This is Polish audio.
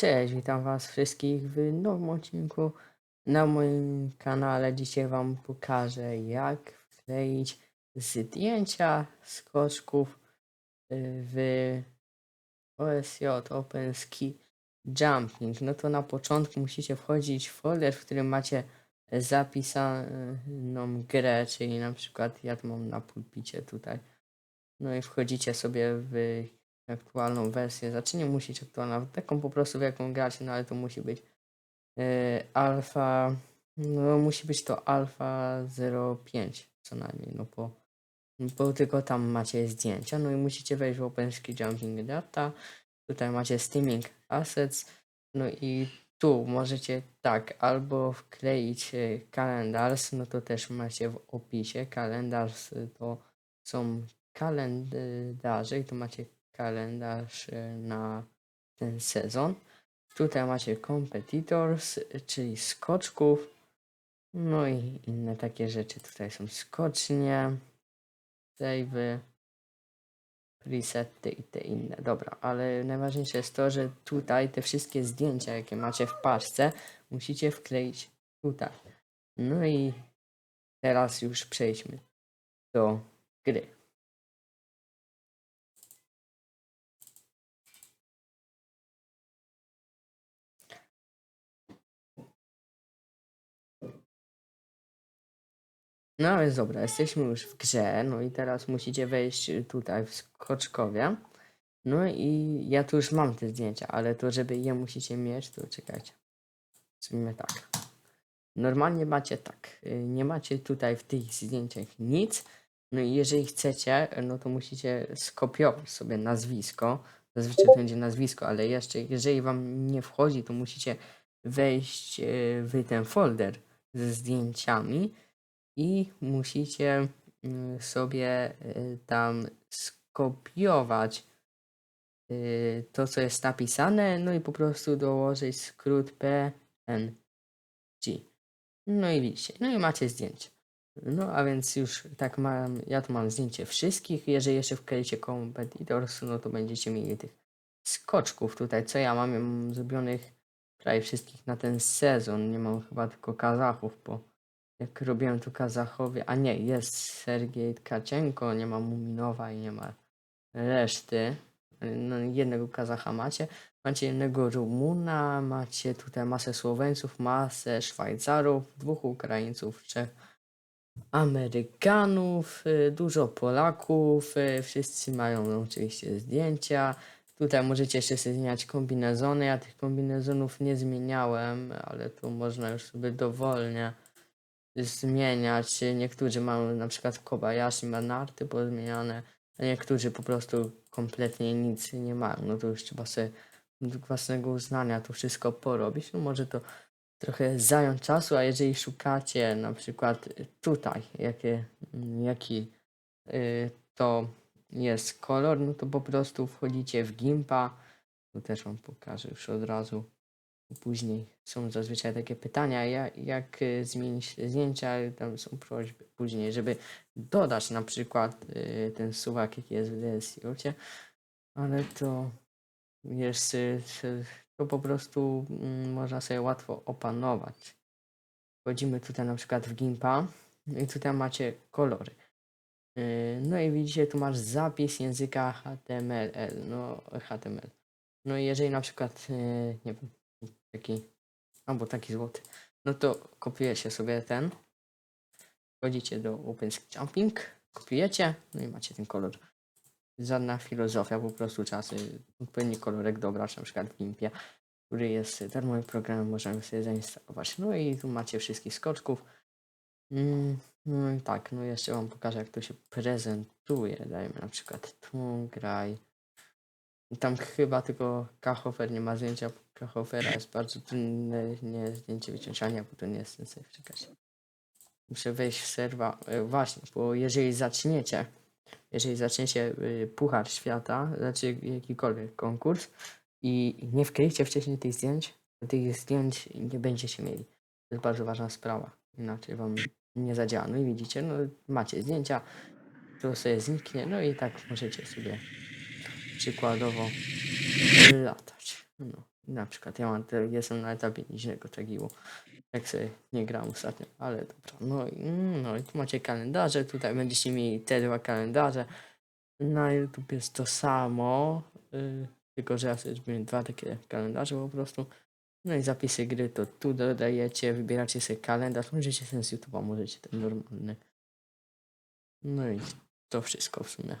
Cześć, witam Was wszystkich w nowym odcinku na moim kanale. Dzisiaj Wam pokażę, jak wkleić zdjęcia skoczków y, w OSJ OpenSki Jumping. No to na początku musicie wchodzić w folder, w którym macie zapisaną grę, czyli na przykład ja to mam na pulpicie tutaj. No i wchodzicie sobie w aktualną wersję. Znaczy nie musi być aktualna, taką po prostu w jaką gracie, no ale to musi być e, alfa, no musi być to alfa 05 co najmniej, no bo, bo tylko tam macie zdjęcia, no i musicie wejść w OpenSki Jumping Data, tutaj macie Steaming Assets, no i tu możecie tak, albo wkleić e, kalendarz, no to też macie w opisie, kalendarz y, to są kalendarze i tu macie kalendarz e, na ten sezon. Tutaj macie competitors, czyli skoczków. No i inne takie rzeczy. Tutaj są skocznie, save'y, presety i te inne. Dobra, ale najważniejsze jest to, że tutaj te wszystkie zdjęcia, jakie macie w paczce, musicie wkleić tutaj. No i teraz już przejdźmy do gry. No więc dobra, jesteśmy już w grze, no i teraz musicie wejść tutaj w skoczkowie. No i ja tu już mam te zdjęcia, ale to żeby je musicie mieć, to czekajcie. Zrobimy tak. Normalnie macie tak, y, nie macie tutaj w tych zdjęciach nic, no i jeżeli chcecie, no to musicie skopiować sobie nazwisko. Zazwyczaj to będzie nazwisko, ale jeszcze jeżeli wam nie wchodzi, to musicie wejść y, w ten folder ze zdjęciami i musicie mm, sobie y, tam skopiować y, to, co jest napisane, no i po prostu dołożyć skrót PNG. No i widzicie, no i macie zdjęcie. No a więc już tak mam, ja tu mam zdjęcie wszystkich, jeżeli jeszcze wkleicie competitors, no to będziecie mieli tych skoczków tutaj, co ja mam, ja mam zrobionych prawie wszystkich na ten sezon, nie mam chyba tylko Kazachów, bo jak robiłem tu Kazachowie, a nie, jest Sergiej Tkacienko, nie ma Muminowa i nie ma reszty. No, jednego Kazacha macie. Macie jednego Rumuna, macie tutaj masę Słoweńców, masę Szwajcarów, dwóch Ukraińców, trzech Amerykanów, y, dużo Polaków, y, wszyscy mają oczywiście zdjęcia. Tutaj możecie jeszcze sobie zmieniać kombinezony. Ja tych kombinezonów nie zmieniałem, ale tu można już sobie dowolnie zmieniać. Niektórzy mają na przykład Kobayashi ma narty pozmieniane, a niektórzy po prostu kompletnie nic nie mają. No to już trzeba sobie własnego uznania to wszystko porobić. No może to trochę zająć czasu, a jeżeli szukacie na przykład tutaj, jakie, jaki y, to jest kolor, no to po prostu wchodzicie w Gimpa. Tu też Wam pokażę już od razu. Później są zazwyczaj takie pytania, jak, jak y, zmienić zdjęcia, tam są prośby później, żeby dodać na przykład y, ten suwak, jaki jest w DSJ, ale to jest, y, to po prostu mm, można sobie łatwo opanować. Wchodzimy tutaj na przykład w Gimpa i tutaj macie kolory. No i widzicie, tu masz zapis języka HTML, no HTML. No i jeżeli na przykład, nie wiem, taki, albo taki złoty, no to kopiujecie sobie ten, wchodzicie do OpenSky Jumping, kopiujecie, no i macie ten kolor. Żadna filozofia, po prostu czasy, odpowiedni kolorek dobrać, na przykład w Gimpie, który jest darmowym programem, możemy sobie zainstalować. No i tu macie wszystkich skoczków. Mm, no i tak, no jeszcze wam pokażę, jak to się prezentuje. Dajmy na przykład tu, graj. Tam chyba tylko Kachofer nie ma zdjęcia, bo Kachofera jest bardzo trudne nie zdjęcie wyciągania, bo to nie jest ten safe, czekajcie. Muszę wejść w serwa, e, właśnie, bo jeżeli zaczniecie, jeżeli zaczniecie y, Puchar Świata, znaczy jakikolwiek konkurs i nie wkleicie wcześniej tych zdjęć, to tych zdjęć nie będziecie mieli. To jest bardzo ważna sprawa, inaczej wam nie zadziała. No i widzicie, no macie zdjęcia, to sobie zniknie, no i tak możecie sobie przykładowo latać. No, Na przykład ja mam te, jestem na etapie niźnego tagimu, jak sobie nie gram ostatnio, ale dobra. No, i- mm, no i tu macie kalendarze, tutaj będziecie mieli te dwa kalendarze. Na YouTube jest to samo, y, tylko że ja sobie zrobiłem dwa takie kalendarze po prostu. No i zapisy gry to tu dodajecie, wybieracie sobie kalendarz, możecie ten z YouTube'a, możecie ten normalny. No i to wszystko w sumie.